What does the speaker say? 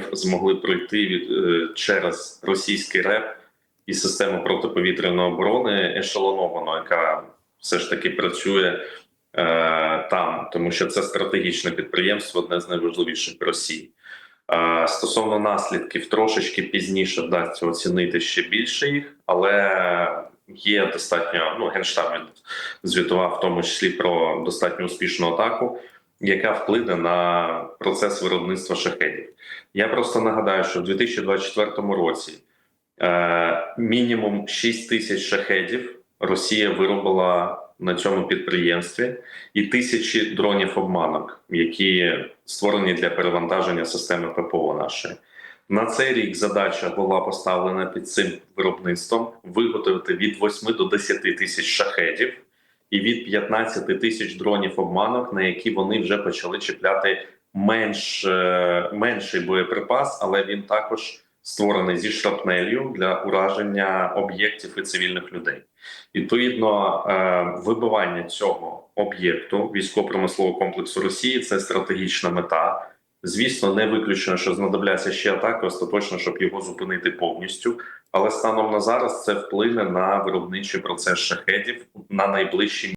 дронів змогли пройти від е, через російський РЕП і систему протиповітряної оборони ешелоновано, яка все ж таки працює е, там, тому що це стратегічне підприємство, одне з найважливіших в Росії. Е, Стосовно наслідків, трошечки пізніше вдасться оцінити ще більше їх, але є достатньо. Ну генштаб звітував в тому числі про достатньо успішну атаку, яка вплине на процес виробництва шахедів. Я просто нагадаю, що в 2024 році е, мінімум 6 тисяч шахедів Росія виробила на цьому підприємстві, і тисячі дронів обманок, які створені для перевантаження системи ППО нашої. На цей рік задача була поставлена під цим виробництвом виготовити від 8 до 10 тисяч шахедів і від 15 тисяч дронів обманок, на які вони вже почали чіпляти менш, е, менший боєприпас, але він також створений зі шрапнелью для ураження об'єктів і цивільних людей. Відповідно, е, вибивання цього об'єкту військово-промислового комплексу Росії це стратегічна мета. Звісно, не виключено, що знадобляться ще атаки, остаточно, щоб його зупинити повністю. Але станом на зараз це вплине на виробничий процес шахедів на найближчі